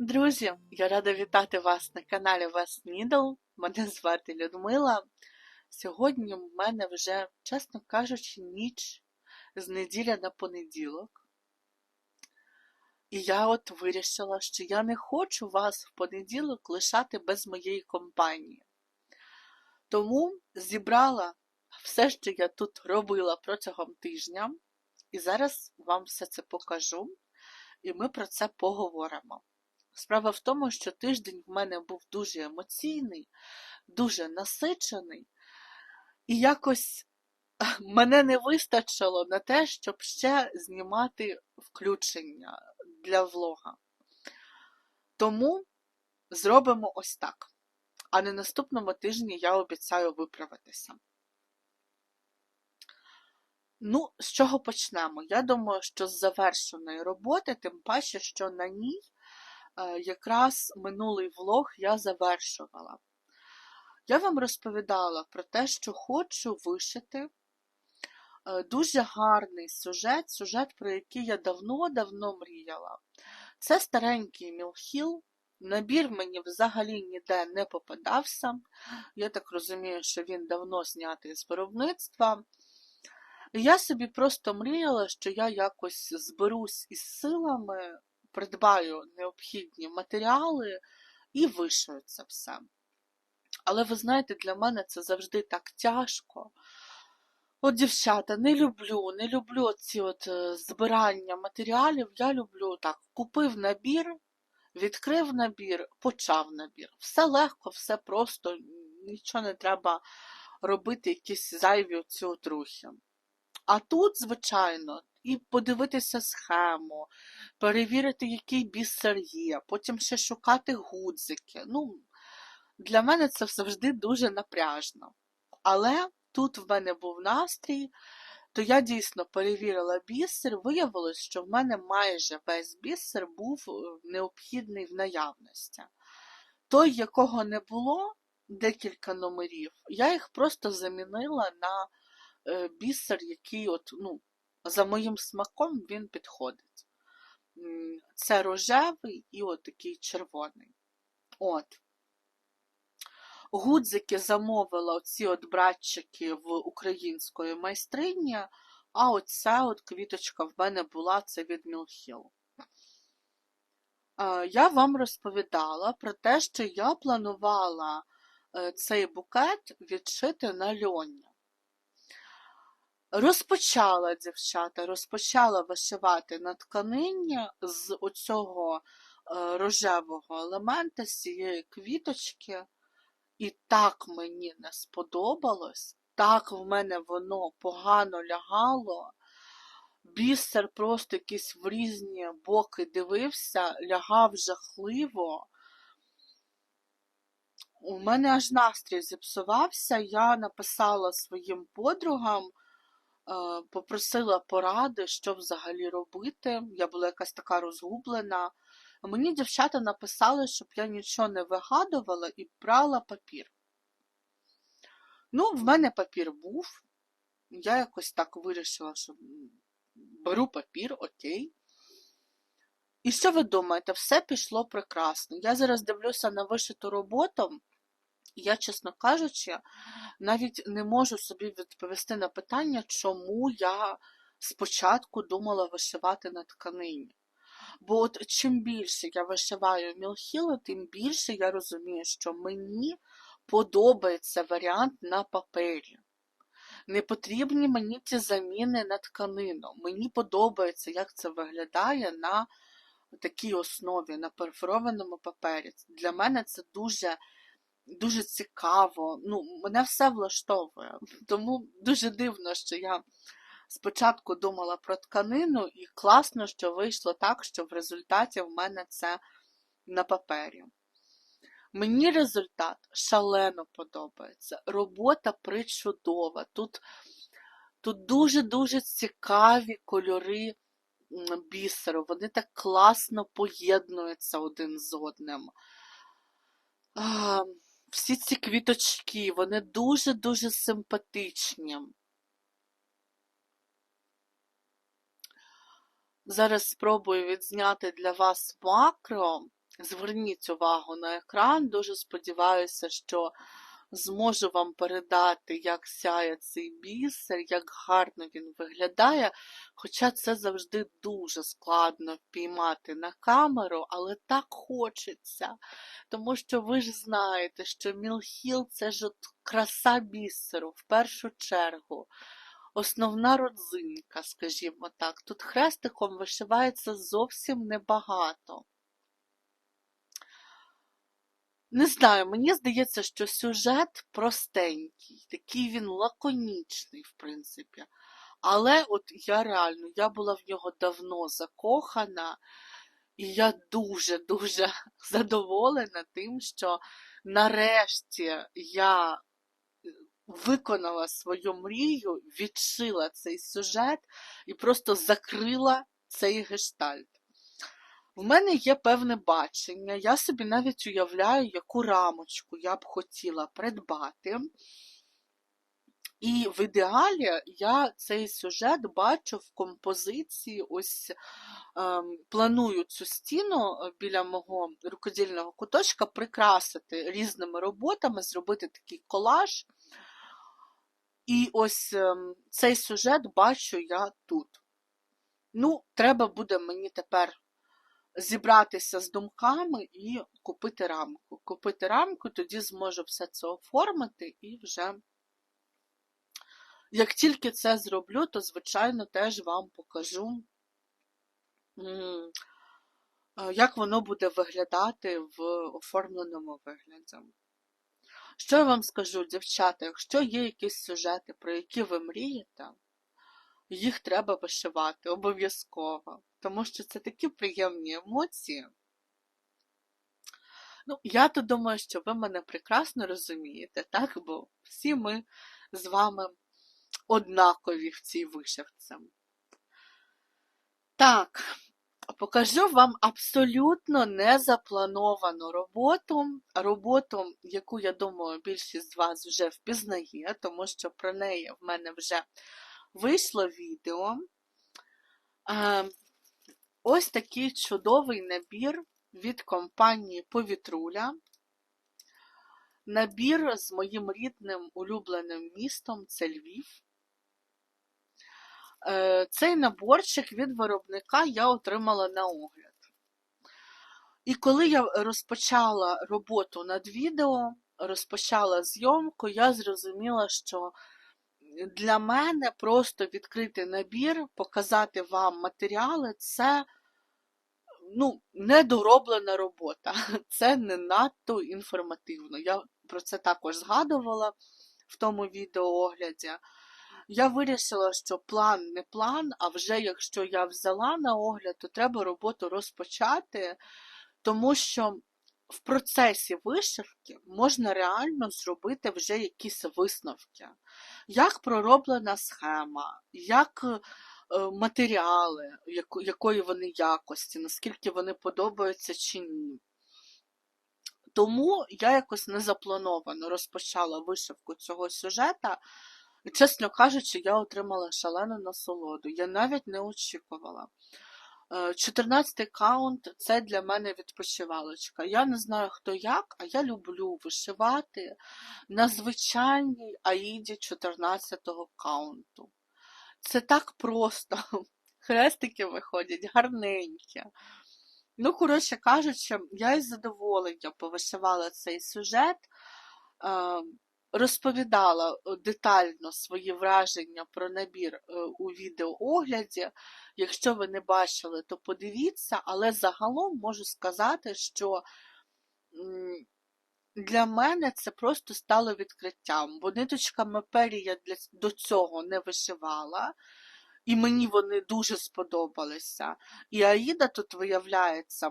Друзі, я рада вітати вас на каналі Вас Нідл. Мене звати Людмила. Сьогодні в мене вже, чесно кажучи, ніч з неділя на понеділок. І я от вирішила, що я не хочу вас в понеділок лишати без моєї компанії. Тому зібрала все, що я тут робила протягом тижня, і зараз вам все це покажу, і ми про це поговоримо. Справа в тому, що тиждень в мене був дуже емоційний, дуже насичений, і якось мене не вистачило на те, щоб ще знімати включення для влога. Тому зробимо ось так. А на наступному тижні я обіцяю виправитися. Ну, з чого почнемо? Я думаю, що з завершеної роботи, тим паче, що на ній якраз минулий влог я завершувала. Я вам розповідала про те, що хочу вишити е, дуже гарний сюжет, сюжет, про який я давно-давно мріяла. Це старенький Мілхіл. Набір мені взагалі ніде не попадався. Я так розумію, що він давно знятий з виробництва. Я собі просто мріяла, що я якось зберусь із силами, придбаю необхідні матеріали і вишию це все. Але ви знаєте, для мене це завжди так тяжко. От, дівчата, не люблю, не люблю ці от е, збирання матеріалів. Я люблю так, купив набір, відкрив набір, почав набір. Все легко, все просто, нічого не треба робити, якісь зайві оці от рухи. А тут, звичайно, і подивитися схему, перевірити, який бісер є, потім ще шукати гудзики. Ну, для мене це завжди дуже напряжно. Але тут в мене був настрій, то я дійсно перевірила бісер, виявилось, що в мене майже весь бісер був е, необхідний в наявності. Той, якого не було, декілька номерів, я їх просто замінила на е, бісер, який от, ну, за моїм смаком він підходить. Це рожевий і от такий червоний. От. Гудзики замовила оці от братчики в української майстрині, а оця от квіточка в мене була це від Мілхіл. Я вам розповідала про те, що я планувала е, цей букет відшити на льоні. Розпочала, дівчата, розпочала вишивати на тканині з оцього е, рожевого елемента, з цієї квіточки. І так мені не сподобалось, так в мене воно погано лягало. Бісер просто якийсь в різні боки дивився, лягав жахливо. У мене аж настрій зіпсувався. Я написала своїм подругам, попросила поради, що взагалі робити. Я була якась така розгублена. Мені дівчата написали, щоб я нічого не вигадувала і брала папір. Ну, в мене папір був. Я якось так вирішила, що беру папір, окей. І що ви думаєте, все пішло прекрасно. Я зараз дивлюся на вишиту роботу, я, чесно кажучи, навіть не можу собі відповісти на питання, чому я спочатку думала вишивати на тканині. Бо от чим більше я вишиваю мілхіло, тим більше я розумію, що мені подобається варіант на папері. Не потрібні мені ці заміни на тканину. Мені подобається, як це виглядає на такій основі, на перфорованому папері. Для мене це дуже дуже цікаво. Ну, Мене все влаштовує. Тому дуже дивно, що я спочатку думала про тканину, і класно, що вийшло так, що в результаті в мене це на папері. Мені результат шалено подобається. Робота причудова. Тут тут дуже-дуже цікаві кольори бісеру. Вони так класно поєднуються один з одним. Всі ці квіточки, вони дуже-дуже симпатичні. Зараз спробую відзняти для вас макро. зверніть увагу на екран. Дуже сподіваюся, що зможу вам передати, як сяє цей бісер, як гарно він виглядає. Хоча це завжди дуже складно впіймати на камеру, але так хочеться. Тому що ви ж знаєте, що Мілхіл це ж краса бісеру в першу чергу. Основна родзинка, скажімо так. Тут хрестиком вишивається зовсім небагато. Не знаю, мені здається, що сюжет простенький, такий він лаконічний, в принципі. Але от я реально, я була в нього давно закохана, і я дуже-дуже задоволена тим, що нарешті я виконала свою мрію, відшила цей сюжет і просто закрила цей гештальт. В мене є певне бачення, я собі навіть уявляю, яку рамочку я б хотіла придбати. І в ідеалі я цей сюжет бачу в композиції. Ось ем, планую цю стіну е, біля мого рукодільного куточка прикрасити різними роботами, зробити такий колаж. І ось ем, цей сюжет бачу я тут. Ну, треба буде мені тепер зібратися з думками і купити рамку. Купити рамку, тоді зможу все це оформити і вже. Як тільки це зроблю, то, звичайно, теж вам покажу, е, як воно буде виглядати в оформленому вигляді. Що я вам скажу, дівчата, якщо є якісь сюжети, про які ви мрієте, їх треба вишивати обов'язково, тому що це такі приємні емоції. Ну, я то думаю, що ви мене прекрасно розумієте, так? Бо всі ми з вами однакові в цій вишивці. Так, покажу вам абсолютно незаплановану роботу. Роботу, яку, я думаю, більшість з вас вже впізнає, тому що про неї в мене вже вийшло відео. Е, Ось такий чудовий набір від компанії Повітруля. Набір з моїм рідним улюбленим містом це Львів. Е, Цей наборчик від виробника я отримала на огляд. І коли я розпочала роботу над відео, розпочала зйомку, я зрозуміла, що для мене просто відкрити набір, показати вам матеріали це ну, недороблена робота. Це не надто інформативно. Я про це також згадувала в тому відеоогляді. Я вирішила, що план не план, а вже якщо я взяла на огляд, то треба роботу розпочати, тому що в процесі вишивки можна реально зробити вже якісь висновки. Як пророблена схема, як е, матеріали, якої вони якості, наскільки вони подобаються чи ні. Тому я якось незаплановано розпочала вишивку цього сюжета. Чесно кажучи, я отримала шалену насолоду. Я навіть не очікувала. 14-й каунт це для мене відпочивалочка. Я не знаю, хто як, а я люблю вишивати на звичайній аїді 14-го каунту. Це так просто. Хрестики виходять гарненькі. Ну, коротше кажучи, я із задоволенням повишивала цей сюжет розповідала е, детально свої враження про набір е, у відеоогляді. Якщо ви не бачили, то подивіться, але загалом можу сказати, що для мене це просто стало відкриттям, бо ниточками пері я для, до цього не вишивала, і мені вони дуже сподобалися. І Аїда тут виявляється.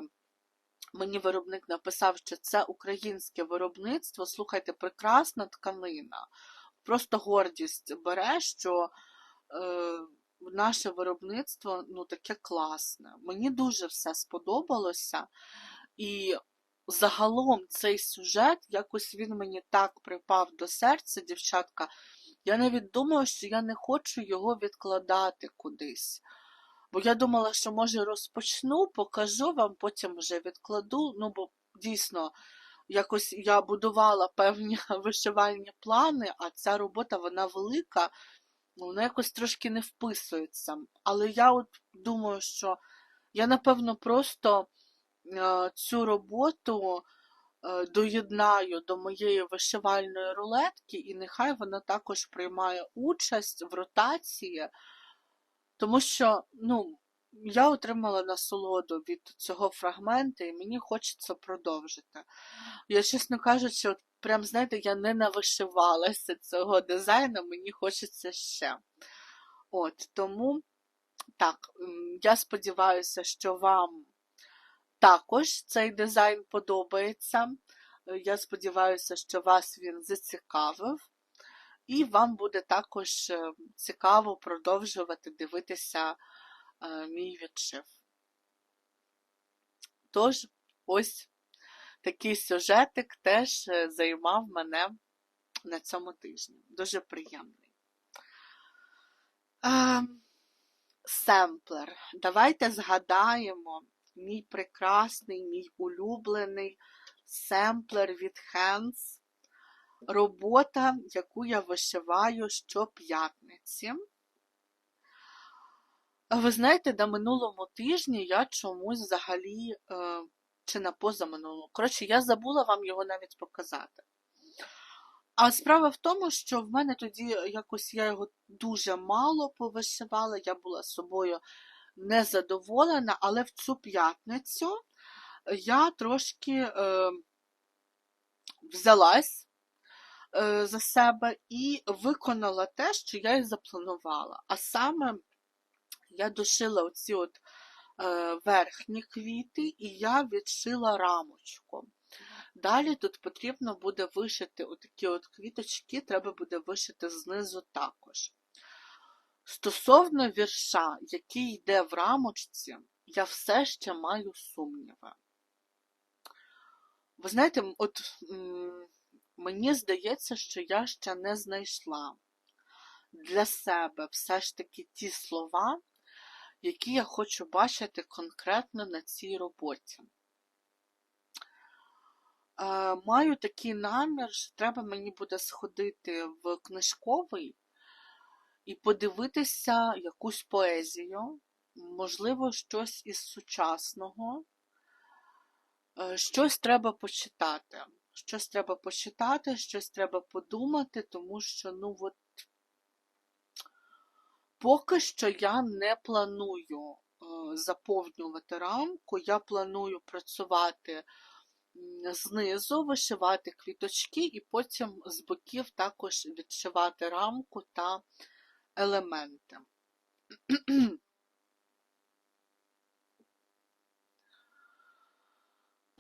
Мені виробник написав, що це українське виробництво. Слухайте, прекрасна тканина. Просто гордість бере, що е, наше виробництво ну, таке класне. Мені дуже все сподобалося. І загалом цей сюжет, якось він мені так припав до серця, дівчатка. Я навіть думаю, що я не хочу його відкладати кудись. Бо я думала, що може розпочну, покажу вам, потім вже відкладу. Ну, бо дійсно, якось я будувала певні вишивальні плани, а ця робота вона велика, вона якось трошки не вписується. Але я от думаю, що я, напевно, просто е, цю роботу е, доєднаю до моєї вишивальної рулетки, і нехай вона також приймає участь в ротації, тому що, ну, я отримала насолоду від цього фрагменту, і мені хочеться продовжити. Я, чесно кажучи, от прям, знаєте, я не навишивалася цього дизайну, мені хочеться ще. От, тому, так, я сподіваюся, що вам також цей дизайн подобається. Е, Я сподіваюся, що вас він зацікавив, і вам буде також е, цікаво продовжувати дивитися е, мій відшив. Тож, ось такий сюжетик теж е, займав мене на цьому тижні. Дуже приємний. Е, Семплер. Давайте згадаємо мій прекрасний, мій улюблений семплер від Hands. Робота, яку я вишиваю щоп'ятниці. Ви знаєте, на минулому тижні я чомусь взагалі, е, чи на позаминулому, коротше, я забула вам його навіть показати. А справа в тому, що в мене тоді якось я його дуже мало повишивала, я була собою незадоволена, але в цю п'ятницю я трошки е, взялась за себе і виконала те, що я і запланувала. А саме я дошила оці от е, верхні квіти, і я відшила рамочку. Далі тут потрібно буде вишити отакі от квіточки, треба буде вишити знизу також. Стосовно вірша, який йде в рамочці, я все ще маю сумніви. Ви знаєте, от мені здається, що я ще не знайшла для себе все ж таки ті слова, які я хочу бачити конкретно на цій роботі. Е, Маю такий намір, що треба мені буде сходити в книжковий і подивитися якусь поезію, можливо, щось із сучасного. Е, Щось треба почитати. Щось треба почитати, щось треба подумати, тому що, ну от, поки що я не планую е, заповнювати рамку, я планую працювати знизу, вишивати квіточки і потім з боків також відшивати рамку та елементи.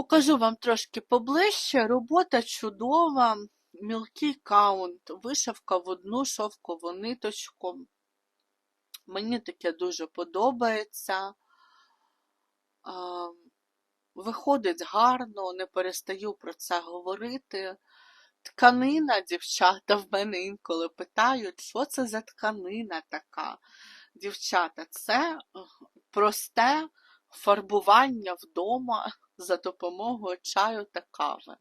Покажу вам трошки поближче. Робота чудова, мілкий каунт, вишивка в одну шовкову ниточку. Мені таке дуже подобається. Виходить гарно, не перестаю про це говорити. Тканина, дівчата, в мене інколи питають, що це за тканина така. Дівчата, це е, просте фарбування вдома за допомогою чаю та кави.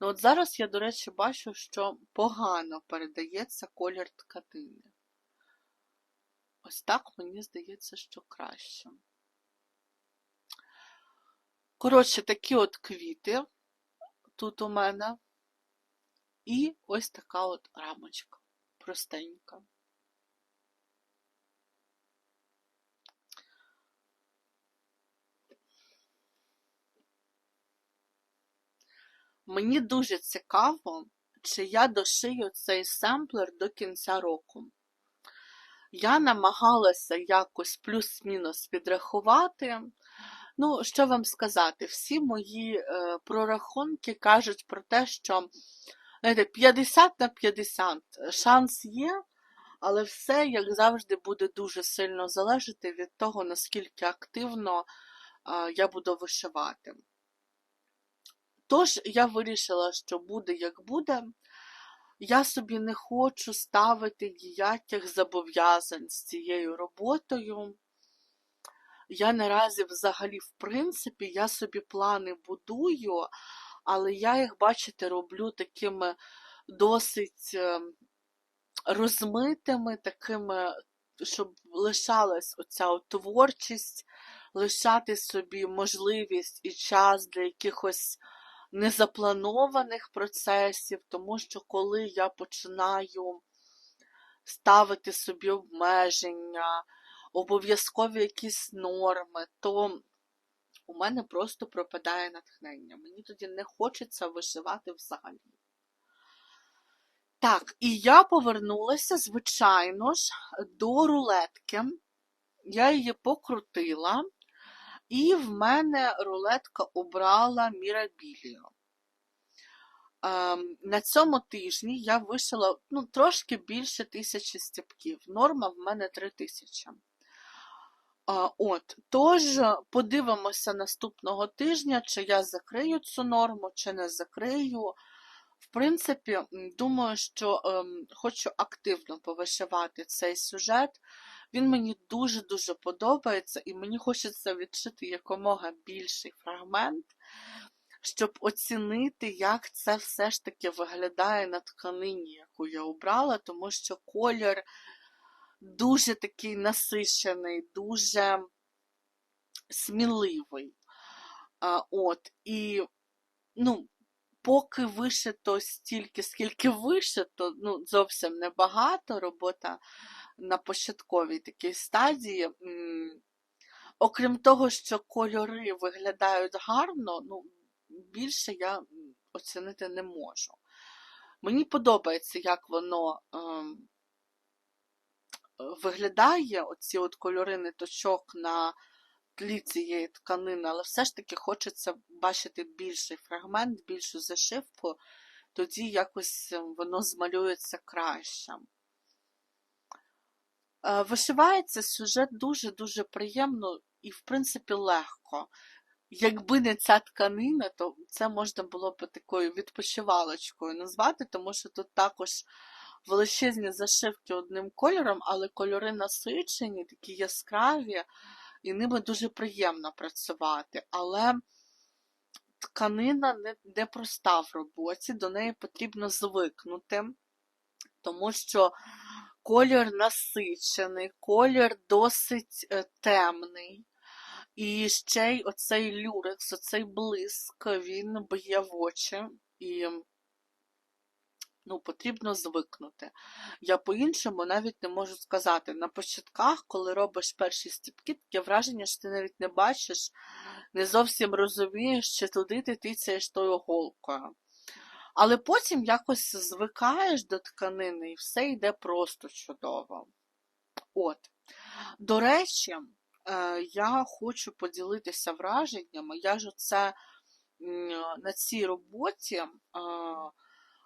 Ну от зараз я, до речі, бачу, що погано передається колір тканини. Ось так мені здається, що краще. Коротше, такі от квіти тут у мене. І ось така от рамочка простенька. Мені дуже цікаво, чи я дошию цей семплер до кінця року. Я намагалася якось плюс-мінус підрахувати. Ну, що вам сказати, всі мої е, прорахунки кажуть про те, що знаєте, 50 на 50 шанс є, але все, як завжди, буде дуже сильно залежати від того, наскільки активно е, я буду вишивати. Тож, я вирішила, що буде як буде. Я собі не хочу ставити ніяких зобов'язань з цією роботою. Я наразі взагалі, в принципі, я собі плани будую, але я їх, бачите, роблю такими досить е, розмитими, такими, щоб лишалась оця творчість, лишати собі можливість і час для якихось незапланованих процесів, тому що коли я починаю ставити собі обмеження, обов'язкові якісь норми, то у мене просто пропадає натхнення. Мені тоді не хочеться вишивати взагалі. Так, і я повернулася, звичайно ж, до рулетки. Я її покрутила, і в мене рулетка обрала Мірабілію. Ем, на цьому тижні я вишила ну, трошки більше тисячі стіпків. Норма в мене 3000. А, От, тож, подивимося наступного тижня, чи я закрию цю норму, чи не закрию. В принципі, думаю, що ем, хочу активно повишивати цей сюжет. Він мені дуже-дуже подобається, і мені хочеться відшити якомога більший фрагмент, щоб оцінити, як це все ж таки виглядає на тканині, яку я обрала, тому що колір дуже такий насичений, дуже сміливий. А, от, і, ну, поки вишито стільки, скільки вишито, ну, зовсім небагато робота на початковій такій стадії. Окрім того, що кольори виглядають гарно, ну, більше я оцінити не можу. Мені подобається, як воно ем, виглядає, оці от кольори ниточок на тлі цієї тканини, але все ж таки хочеться бачити більший фрагмент, більшу зашивку, тоді якось ем, воно змалюється краще. Е, Вишивається сюжет дуже-дуже приємно і, в принципі, легко. Якби не ця тканина, то це можна було б такою відпочивалочкою назвати, тому що тут також величезні зашивки одним кольором, але кольори насичені, такі яскраві, і ними дуже приємно працювати. Але тканина не, не проста в роботі, до неї потрібно звикнути, тому що колір насичений, колір досить е, темний. І ще й оцей люрекс, оцей блиск, він б'є в очі, і ну, потрібно звикнути. Я по-іншому навіть не можу сказати. На початках, коли робиш перші стіпки, таке враження, що ти навіть не бачиш, не зовсім розумієш, чи туди ти тицяєш тою голкою. Але потім якось звикаєш до тканини і все йде просто чудово. От. До речі, е, я хочу поділитися враженнями. Я ж оце на цій роботі е,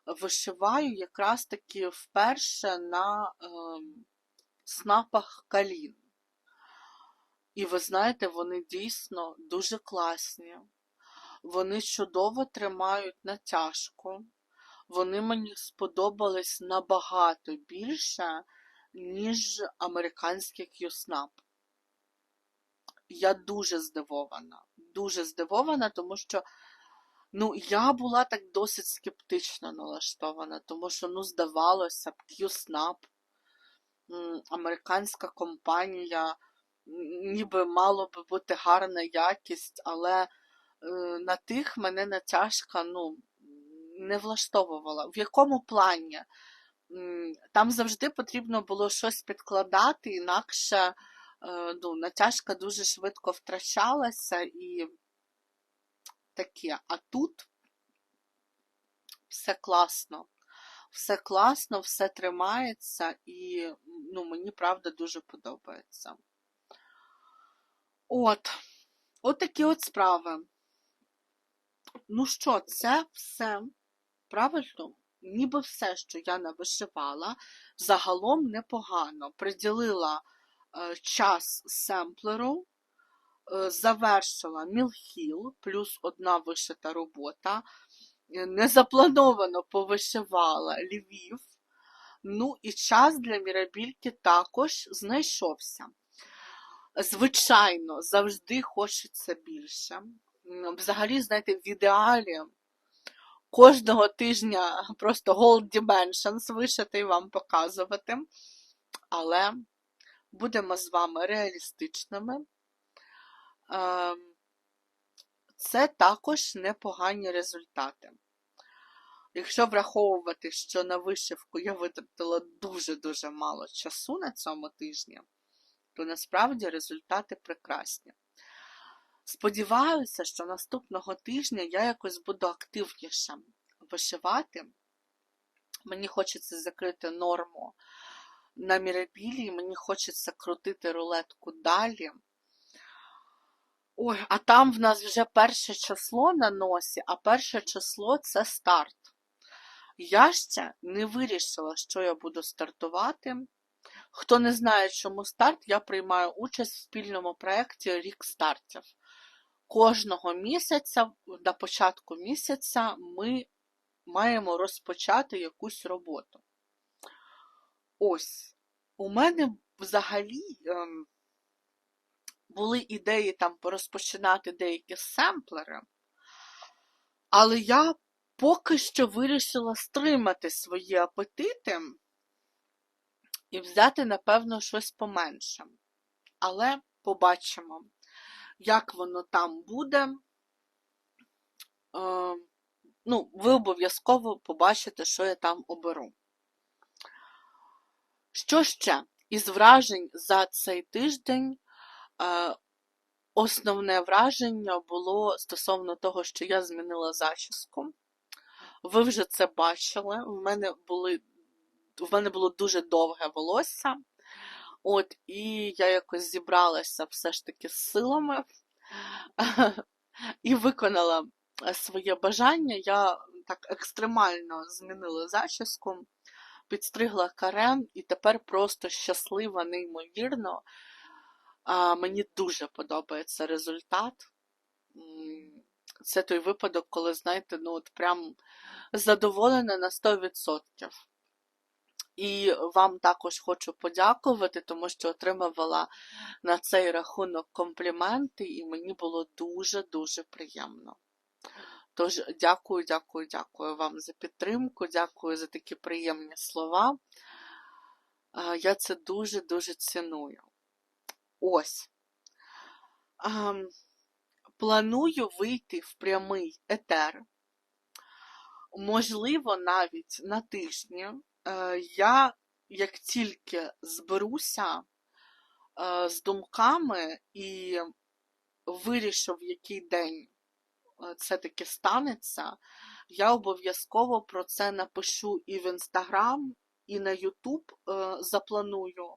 вишиваю якраз таки вперше на ем, снапах калін. І ви знаєте, вони дійсно дуже класні. Вони чудово тримають натяжку. Вони мені сподобались набагато більше, ніж американський Q-Snap. Я дуже здивована. Дуже здивована, тому що ну, я була так досить скептично налаштована, тому що, ну, здавалося б, Q-Snap, американська компанія, ніби мало би бути гарна якість, але на тих мене натяжка, ну, не влаштовувала. В якому плані? Там завжди потрібно було щось підкладати, інакше е, ну, натяжка дуже швидко втрачалася і таке. А тут все класно. Все класно, все тримається, і ну, мені правда дуже подобається. От, от такі от справи. Ну що, це все правильно? Ніби все, що я навишивала, загалом непогано. Приділила е, час семплеру, е, завершила мілхіл, плюс одна вишита робота. Е, Незаплановано повишивала Львів. Ну і час для Мірабільки також знайшовся. Звичайно, завжди хочеться більше. Взагалі, знаєте, в ідеалі кожного тижня просто Gold Dimensions вишити і вам показувати. Але будемо з вами реалістичними. Ем, Це також непогані результати. Якщо враховувати, що на вишивку я витратила дуже-дуже мало часу на цьому тижні, то насправді результати прекрасні. Сподіваюся, що наступного тижня я якось буду активніше вишивати. Мені хочеться закрити норму на мірабілі, мені хочеться крутити рулетку далі. Ой, а там в нас вже перше число на носі, а перше число це старт. Я ще не вирішила, що я буду стартувати. Хто не знає, чому старт, я приймаю участь в спільному проєкті Рік стартів. Кожного місяця, на початку місяця, ми маємо розпочати якусь роботу. Ось, у мене взагалі ем, були ідеї там порозпочинати деякі семплери, але я поки що вирішила стримати свої апетити і взяти, напевно, щось поменше. Але побачимо, як воно там буде. Е, ну, ви обов'язково побачите, що я там оберу. Що ще із вражень за цей тиждень? Е, Основне враження було стосовно того, що я змінила зачіску. Ви вже це бачили. В мене були, в мене було дуже довге волосся. От, і я якось зібралася все ж таки з силами і виконала своє бажання. Я так екстремально змінила зачіску, підстригла карем, і тепер просто щаслива, неймовірно. Мені дуже подобається результат. Це той випадок, коли, знаєте, ну от прям задоволена на 100%. І вам також хочу подякувати, тому що отримувала на цей рахунок компліменти, і мені було дуже-дуже приємно. Тож, дякую, дякую, дякую вам за підтримку, дякую за такі приємні слова. Я це дуже-дуже ціную. Ось. Планую вийти в прямий етер. Можливо, навіть на тижні. Е, Я, як тільки зберуся е, з думками і вирішу, в який день е, це таки станеться, я обов'язково про це напишу і в Інстаграм, і на Ютуб запланую.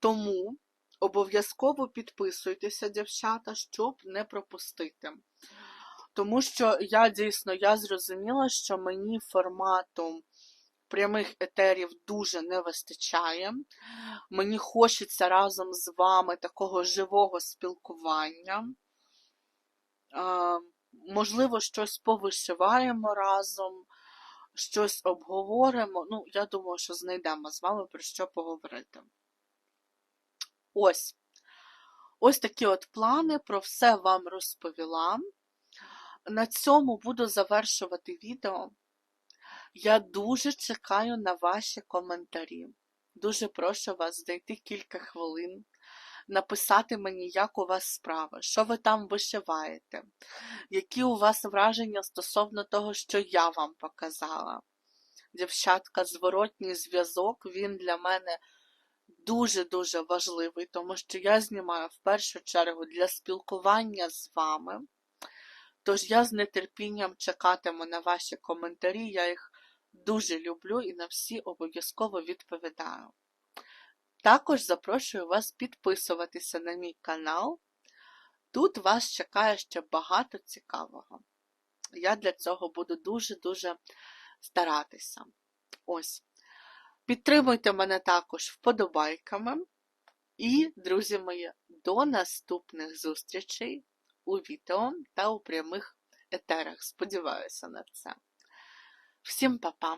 Тому обов'язково підписуйтеся, дівчата, щоб не пропустити. Тому що я дійсно я зрозуміла, що мені формату прямих етерів дуже не вистачає. Мені хочеться разом з вами такого живого спілкування. Можливо, щось повишиваємо разом, щось обговоримо. Ну, я думаю, що знайдемо з вами про що поговорити. Ось. Ось такі от плани, про все вам розповіла. На цьому буду завершувати відео. Я дуже чекаю на ваші коментарі. Дуже прошу вас знайти кілька хвилин, написати мені, як у вас справа, що ви там вишиваєте, які у вас враження стосовно того, що я вам показала. Дівчатка, зворотній зв'язок, він для мене дуже-дуже важливий, тому що я знімаю в першу чергу для спілкування з вами. Тож я з нетерпінням чекатиму на ваші коментарі, я їх дуже люблю і на всі обов'язково відповідаю. Також запрошую вас підписуватися на мій канал. Тут вас чекає ще багато цікавого. Я для цього буду дуже-дуже старатися. Ось. Підтримуйте мене також вподобайками. І, друзі мої, до наступних зустрічей у відео та у прямих етерах. Сподіваюся на це. Всім па-па!